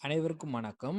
அனைவருக்கும் வணக்கம்.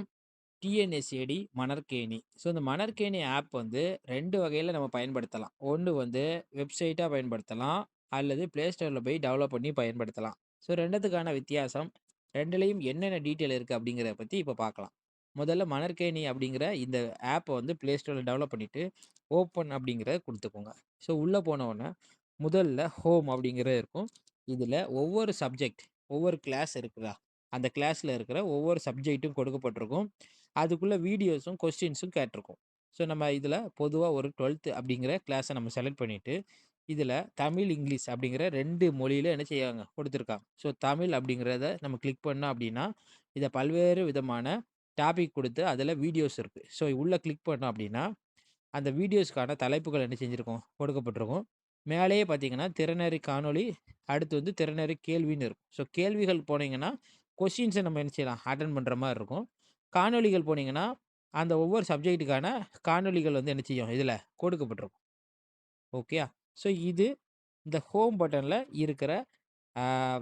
டிஎன்எஸ்ஏடி மணற்கேணி. ஸோ இந்த மணற்கேணி ஆப் வந்து ரெண்டு வகையில் நம்ம பயன்படுத்தலாம். ஒன்று வந்து வெப்சைட்டாக பயன்படுத்தலாம். அல்லது ப்ளே ஸ்டோரில் போய் டெவலப் பண்ணி பயன்படுத்தலாம். ஸோ ரெண்டத்துக்கான வித்தியாசம், ரெண்டுலேயும் என்னென்ன டீட்டெயில் இருக்குது அப்படிங்கிறத பற்றி இப்போ பார்க்கலாம். முதல்ல மணற்கேணி அப்படிங்கிற இந்த ஆப்பை வந்து ப்ளே ஸ்டோரில் டெவலப் பண்ணிவிட்டு ஓப்பன் அப்படிங்கிறத கொடுத்துக்கோங்க ஸோ உள்ளே போனவுடனே முதல்ல ஹோம் அப்படிங்கிறது இருக்கும். இதில் ஒவ்வொரு சப்ஜெக்ட், ஒவ்வொரு கிளாஸ் இருக்குதா, அந்த கிளாஸில் இருக்கிற ஒவ்வொரு சப்ஜெக்ட்டும் கொடுக்கப்பட்டிருக்கும். அதுக்குள்ளே வீடியோஸும், கொஸ்டின்ஸும் கேட்டிருக்கும். ஸோ நம்ம இதில் பொதுவாக ஒரு 12த் அப்படிங்கிற கிளாஸை நம்ம செலக்ட் பண்ணிவிட்டு இதில் தமிழ், இங்கிலீஷ் அப்படிங்கிற ரெண்டு மொழியில் என்ன செய்வாங்க கொடுத்துருக்காங்க ஸோ தமிழ் அப்படிங்கிறத நம்ம கிளிக் பண்ணோம் அப்படின்னா, இதை பல்வேறு விதமான டாபிக் கொடுத்து அதில் வீடியோஸ் இருக்குது ஸோ உள்ளே கிளிக் பண்ணோம் அப்படின்னா, அந்த வீடியோஸ்க்கான தலைப்புகள் என்ன செஞ்சுருக்கோம் கொடுக்கப்பட்டிருக்கும். மேலேயே பார்த்தீங்கன்னா, திறனறி காணொளி, அடுத்து வந்து திறனறி கேள்வின்னு இருக்கும். ஸோ கேள்விகள் போனீங்கன்னா, கொஸ்டின்ஸை நம்ம என்ன செய்யலாம் அட்டன் பண்ணுற மாதிரி இருக்கும். காணொளிகள் போனீங்கன்னா, அந்த ஒவ்வொரு சப்ஜெக்ட்டுக்கான காணொளிகள் வந்து என்ன செய்யும் இதில் கொடுக்கப்பட்டிருக்கும். ஓகேயா? ஸோ இது இந்த ஹோம் பட்டனில் இருக்கிற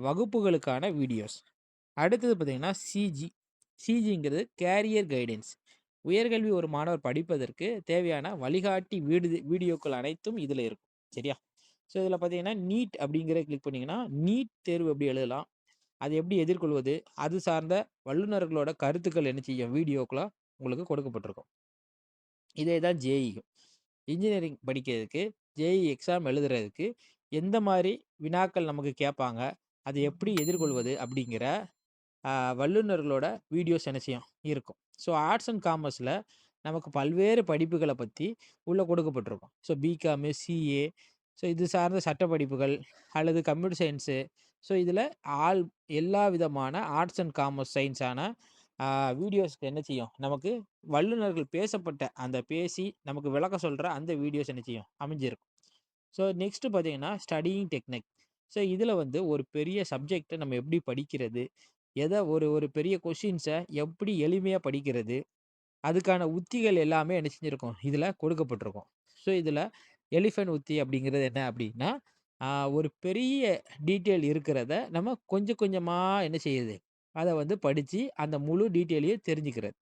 வகுப்புகளுக்கான வீடியோஸ். அடுத்தது பார்த்திங்கன்னா சிஜி. சிஜிங்கிறது carrier guidance. உயர்கல்வி ஒரு மாணவர் படிப்பதற்கு தேவையான வழிகாட்டி வீடு வீடியோக்கள் அனைத்தும் இதில் இருக்கும். சரியா? ஸோ இதில் பார்த்தீங்கன்னா, நீட் அப்படிங்கிறத கிளிக் பண்ணிங்கன்னா நீட் தேர்வு எப்படி எழுதலாம்? அதை எப்படி எதிர்கொள்வது? அது சார்ந்த வல்லுனர்களோட கருத்துக்கள் என்ன செய்யும் வீடியோக்களா உங்களுக்கு கொடுக்கப்பட்டிருக்கும். இதே தான் ஜேஇயும். இன்ஜினியரிங் படிக்கிறதுக்கு, ஜேஇ எக்ஸாம் எழுதுறதுக்கு எந்த மாதிரி வினாக்கள் நமக்கு கேட்பாங்க? அதை எப்படி எதிர்கொள்வது? அப்படிங்கிற வல்லுநர்களோட வல்லுனர்களோட வீடியோஸ் என்ன செய்யும் இருக்கும். ஸோ ஆர்ட்ஸ் அண்ட் காமர்ஸில் நமக்கு பல்வேறு படிப்புகளை பற்றி உள்ளே கொடுக்கப்பட்டிருக்கும். ஸோ பிகாமு, சிஏ ஸோ இது சார்ந்த சட்ட படிப்புகள் அல்லது கம்ப்யூட்டர் சயின்ஸு ஸோ இதில் ஆல் எல்லா விதமான ஆர்ட்ஸ் அண்ட் காமர்ஸ் சயின்ஸான வீடியோஸ்க்கு என்ன செய்யும் நமக்கு வல்லுநர்கள் பேசப்பட்ட அந்த பேசி நமக்கு விளக்க சொல்கிற அந்த வீடியோஸ் என்ன செய்யும் அமைஞ்சிருக்கும். ஸோ நெக்ஸ்ட்டு பார்த்தீங்கன்னா, ஸ்டடியிங் டெக்னிக். ஸோ இதில் வந்து ஒரு பெரிய சப்ஜெக்டை நம்ம எப்படி படிக்கிறது? எதை ஒரு ஒரு பெரிய கொஷின்ஸை எப்படி எளிமையாக படிக்கிறது? அதுக்கான உத்திகள் எல்லாமே என்ன செஞ்சுருக்கோம் இதில் கொடுக்கப்பட்டிருக்கும். ஸோ இதில் எலிஃபென்ட் உத்தி அப்படிங்கிறது என்ன அப்படின்னா, ஒரு பெரிய டீட்டெயில் இருக்கிறத நம்ம கொஞ்சம் கொஞ்சமா என்ன செய்யுது? அத வந்து படிச்சு அந்த முழு டீட்டெயிலையும் தெரிஞ்சுக்கிறது.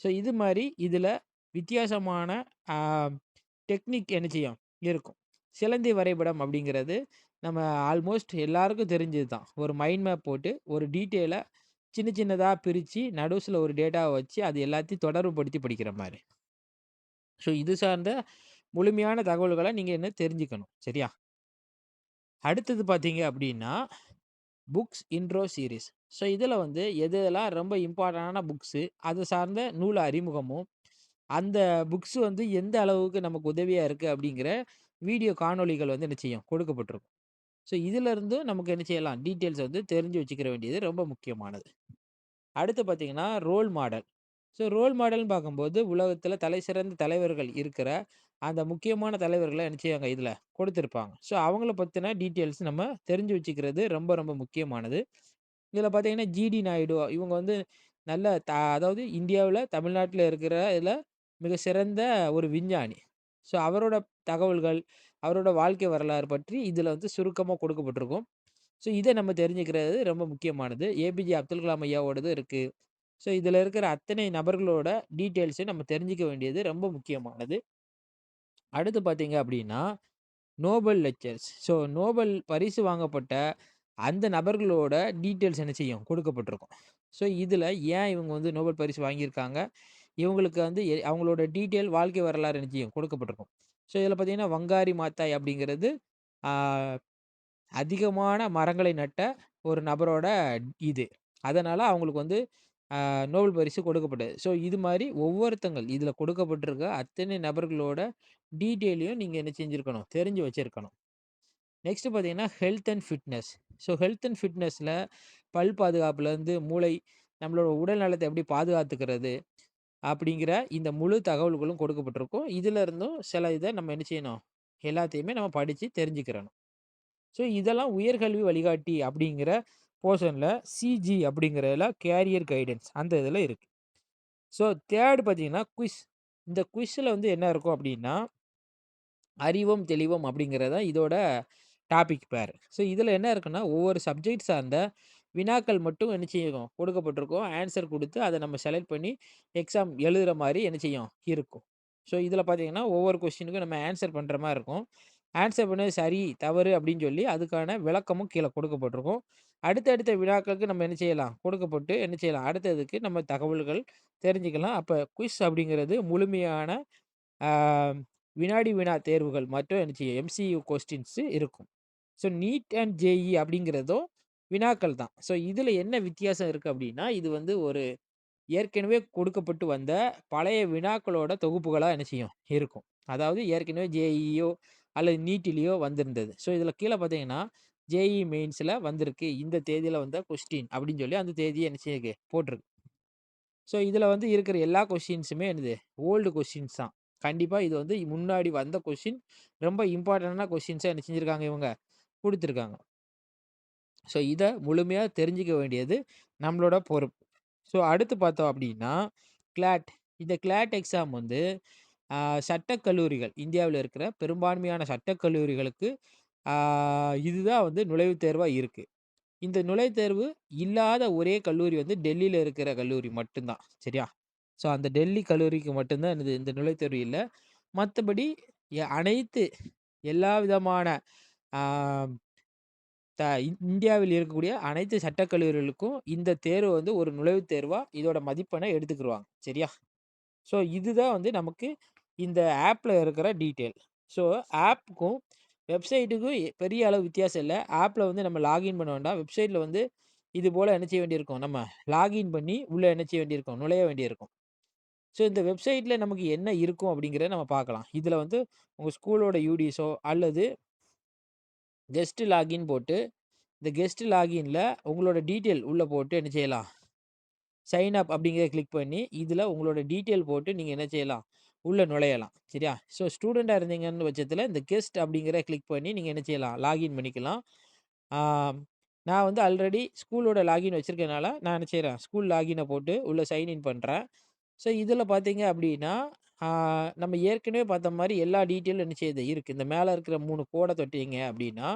ஸோ இது மாரி இதுல வித்தியாசமான டெக்னிக் என்ன செய்யும் இருக்கும். சிலந்தி வரைபடம் அப்படிங்கிறது நம்ம ஆல்மோஸ்ட் எல்லாருக்கும் தெரிஞ்சது தான். ஒரு மைண்ட் மேப் போட்டு ஒரு டீட்டெயில சின்ன சின்னதா பிரிச்சு நடுவுல ஒரு டேட்டாவ வச்சு அது எல்லாத்தையும் தொடர்புபடுத்தி படிக்கிற மாரி. ஸோ இது சார்ந்த முழுமையான தகவல்கள நீங்க என்ன தெரிஞ்சுக்கணும். சரியா? அடுத்தது பார்த்தீங்க அப்படின்னா, புக்ஸ் இன்ட்ரோ சீரிஸ். ஸோ இதில் வந்து எது எதெல்லாம் ரொம்ப இம்பார்ட்டண்டான புக்ஸு, அது சார்ந்த நூல் அறிமுகமும், அந்த புக்ஸ் வந்து எந்த அளவுக்கு நமக்கு உதவியாக இருக்குது அப்படிங்கிற வீடியோ காணொளிகள் வந்து என்ன செய்யும் கொடுக்கப்பட்டிருக்கும். ஸோ இதிலிருந்து நமக்கு என்ன செய்யலாம் டீட்டெயில்ஸ் வந்து தெரிஞ்சு வச்சுக்கிற வேண்டியது ரொம்ப முக்கியமானது. அடுத்து பார்த்தீங்கன்னா, ரோல் மாடல். ஸோ ரோல் மாடல்னு பார்க்கும்போது உலகத்துல தலைசிறந்த தலைவர்கள் இருக்கிற அந்த முக்கியமான தலைவர்கள என்ன செய்வாங்க இதில் கொடுத்துருப்பாங்க ஸோ அவங்கள பற்றின டீட்டெயில்ஸ் நம்ம தெரிஞ்சு வச்சுக்கிறது ரொம்ப ரொம்ப முக்கியமானது. இதில் பார்த்தீங்கன்னா, ஜிடி நாயுடு இவங்க வந்து நல்ல த அதாவது இந்தியாவில் தமிழ்நாட்டில் இருக்கிற இதில் மிக சிறந்த ஒரு விஞ்ஞானி. ஸோ அவரோட தகவல்கள், அவரோட வாழ்க்கை வரலாறு பற்றி இதில் வந்து சுருக்கமாக கொடுக்கப்பட்டிருக்கும். ஸோ இதை நம்ம தெரிஞ்சுக்கிறது ரொம்ப முக்கியமானது. ஏபிஜே அப்துல் கலாம் ஐயாவோடது இருக்குது ஸோ இதில் இருக்கிற அத்தனை நபர்களோட டீட்டெயில்ஸையும் நம்ம தெரிஞ்சுக்க வேண்டியது ரொம்ப முக்கியமானது. அடுத்து பார்த்தீங்க அப்படின்னா, நோபல் லெக்சர்ஸ். ஸோ நோபல் பரிசு வாங்கப்பட்ட அந்த நபர்களோட டீட்டெயில்ஸ் என்ன செய்யும் கொடுக்கப்பட்டிருக்கும். ஸோ இதில் ஏன் இவங்க வந்து நோபல் பரிசு வாங்கியிருக்காங்க? இவங்களுக்கு வந்து எ அவங்களோட டீட்டெயில் வாழ்க்கை வரலாறு என்ன செய்யும் கொடுக்கப்பட்டிருக்கும். ஸோ இதில் பார்த்தீங்கன்னா, வங்காரி மாத்தாய் அப்படிங்கிறது அதிகமான மரங்களை நட்ட ஒரு நபரோட இது. அதனால் அவங்களுக்கு வந்து நோபல் பரிசு கொடுக்கப்பட்டது. ஸோ இது மாதிரி ஒவ்வொருத்தங்கள் இதில் கொடுக்கப்பட்டிருக்க அத்தனை நபர்களோட டீட்டெயிலையும் நீங்கள் என்ன செஞ்சுருக்கணும் தெரிஞ்சு வச்சிருக்கணும். நெக்ஸ்ட் பார்த்தீங்கன்னா, health and fitness. So health and ஃபிட்னஸில் பல் பாதுகாப்புலேருந்து மூளை, நம்மளோட உடல் நலத்தை எப்படி பாதுகாத்துக்கிறது? அப்படிங்கிற இந்த முழு தகவல்களும் கொடுக்கப்பட்டிருக்கும். இதுல இருந்தும் சில இதை நம்ம என்ன செய்யணும்? எல்லாத்தையுமே நம்ம படித்து தெரிஞ்சுக்கிறணும். ஸோ இதெல்லாம் உயர்கல்வி வழிகாட்டி அப்படிங்கிற போர்ஷனில் சிஜி அப்படிங்கிறதுல கேரியர் கைடன்ஸ் அந்த இதில் இருக்குது ஸோ தேர்டு பார்த்தீங்கன்னா, குவிஸ் இந்த குவிஸில் வந்து என்ன இருக்கும் அப்படின்னா அறிவும் தெளிவும் அப்படிங்கிறது தான் இதோட டாபிக் பேர். ஸோ இதில் என்ன இருக்குன்னா, ஒவ்வொரு சப்ஜெக்ட் சார்ந்த வினாக்கள் மட்டும் என்ன செய்யும் கொடுக்கப்பட்டிருக்கும். ஆன்சர் கொடுத்து அதை நம்ம செலக்ட் பண்ணி எக்ஸாம் எழுதுற மாதிரி என்ன செய்யும் இருக்கும். ஸோ இதில் பார்த்தீங்கன்னா, ஒவ்வொரு கொஸ்டினுக்கும் நம்ம ஆன்சர் பண்ணுற மாதிரி இருக்கும். ஆன்சர் பண்ணது சரி, தவறு அப்படின்னு சொல்லி அதுக்கான விளக்கமும் கீழே கொடுக்கப்பட்டிருக்கும். அடுத்தடுத்த வினாக்களுக்கு நம்ம என்ன செய்யலாம், கொடுக்கப்பட்டு என்ன செய்யலாம், அடுத்ததுக்கு நம்ம தகவல்கள் தெரிஞ்சுக்கலாம். அப்போ குயிஸ் அப்படிங்கிறது முழுமையான வினாடி வினா தேர்வுகள் மற்றும் என்ன செய்யும், எம்சியூ கொஸ்டின்ஸ் இருக்கும். ஸோ நீட் அண்ட் ஜேஇ அப்படிங்கிறதும் வினாக்கள் தான். ஸோ இதில் என்ன வித்தியாசம் இருக்குது அப்படின்னா, இது வந்து ஒரு ஏற்கனவே கொடுக்கப்பட்டு வந்த பழைய வினாக்களோட தொகுப்புகளாக என்ன செய்யும் இருக்கும். அதாவது ஏற்கனவே ஜேஇயோ அல்லது நீட்டிலேயோ வந்திருந்தது. ஸோ இதில் கீழே பார்த்தீங்கன்னா, ஜேஇ மெயின்ஸில் வந்திருக்கு. இந்த தேதியில் வந்த கொஸ்டின் அப்படின்னு சொல்லி அந்த தேதியை என்ன செய்யிருக்கு போட்டிருக்கு. ஸோ இதில் வந்து இருக்கிற எல்லா கொஸ்டின்ஸுமே என்னது ஓல்டு கொஸ்டின்ஸ் தான். கண்டிப்பாக இது வந்து முன்னாடி வந்த கொஸ்டின் ரொம்ப இம்பார்ட்டன்டான கொஸ்டின்ஸாக என்ன செஞ்சுருக்காங்க இவங்க கொடுத்துருக்காங்க ஸோ இதை முழுமையாக தெரிஞ்சிக்க வேண்டியது நம்மளோட பொறுப்பு. ஸோ அடுத்து பார்த்தோம் அப்படின்னா, கிளாட். இந்த கிளாட் எக்ஸாம் வந்து சட்டக்கல்லூரிகள் இந்தியாவில் கல்லூரிகள் இருக்கிற பெரும்பான்மையான சட்டக் கல்லூரிகளுக்கு இதுதான் வந்து நுழைவுத் தேர்வா இருக்கு. இந்த நுழைவுத் தேர்வு இல்லாத ஒரே கல்லூரி வந்து டெல்லியில இருக்கிற கல்லூரி மட்டும்தான் சரியா? ஸோ அந்த டெல்லி கல்லூரிக்கு மட்டும் தான் என்னது இந்த நுழைவுத் தேர்வு இல்ல. மத்தபடி எ அனைத்து எல்லா விதமான ஆ த இந்தியாவில் இருக்கக்கூடிய அனைத்து சட்டக் கல்லூரிகளுக்கும் இந்த தேர்வு வந்து ஒரு நுழைவுத் தேர்வா இதோட மதிப்பெண்ண எடுத்துக்குருவாங்க. சரியா? ஸோ இதுதான் வந்து நமக்கு இந்த ஆப்ல இருக்கிற டீட்டெயில். ஸோ ஆப்க்கும் வெப்சைட்டுக்கும் பெரிய அளவு வித்தியாசம் இல்லை ஆப்பில் வந்து நம்ம லாகின் பண்ண வேண்டாம். வெப்சைட்டில் வந்து இது போல் என்ன செய்ய வேண்டியிருக்கும், நம்ம லாகின் பண்ணி உள்ளே என்ன செய்ய வேண்டியிருக்கும், நுழைய வேண்டியிருக்கும். ஸோ இந்த வெப்சைட்டில் நமக்கு என்ன இருக்கும் அப்படிங்கிறத நம்ம பார்க்கலாம். இதில் வந்து உங்கள் ஸ்கூலோட யூடிஸோ அல்லது கெஸ்ட்டு லாகின் போட்டு, இந்த கெஸ்ட்டு லாகினில் உங்களோட டீட்டெயில் உள்ளே போட்டு என்ன செய்யலாம், சைன் அப் அப்படிங்கிறத கிளிக் பண்ணி, இதில் உங்களோட டீட்டெயில் போட்டு நீங்கள் என்ன செய்யலாம், உள்ளே நுழையலாம். சரியா? ஸோ ஸ்டூடெண்ட்டாக இருந்தீங்கன்னு பட்சத்தில் இந்த கெஸ்ட் அப்படிங்கிறத கிளிக் பண்ணி நீங்கள் என்ன செய்யலாம், லாகின் பண்ணிக்கலாம். நான் வந்து ஆல்ரெடி ஸ்கூலோட லாகின் வச்சுருக்கனால நான் என்ன செய்கிறேன் ஸ்கூல் லாகினை போட்டு உள்ளே சைன்இன் பண்ணுறேன் ஸோ இதில் பார்த்தீங்க அப்படின்னா, நம்ம ஏற்கனவே பார்த்த மாதிரி எல்லா டீட்டெயிலும் என்ன செய்யுது இருக்குது இந்த மேலே இருக்கிற மூணு கோடை தொட்டிங்க அப்படின்னா,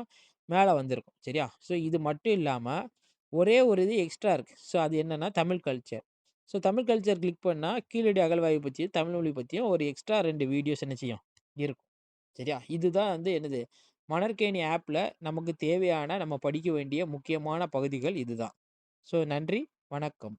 மேலே வந்திருக்கும். சரியா? ஸோ இது மட்டும் இல்லாமல் ஒரே ஒரு இது எக்ஸ்ட்ரா இருக்குது ஸோ அது என்னன்னா Tamil culture. So Tamil culture click பண்ணால் கீழடி அகழ்வாய்வு பற்றியும் தமிழ் மொழி பற்றியும் ஒரு எக்ஸ்ட்ரா ரெண்டு வீடியோஸ் என்ன செய்யும், இருக்கும். சரியா? இதுதான் வந்து என்னது, மணற்கேணி ஆப்பில் நமக்கு தேவையான நம்ம படிக்க வேண்டிய முக்கியமான பகுதிகள் இதுதான். ஸோ நன்றி, வணக்கம்.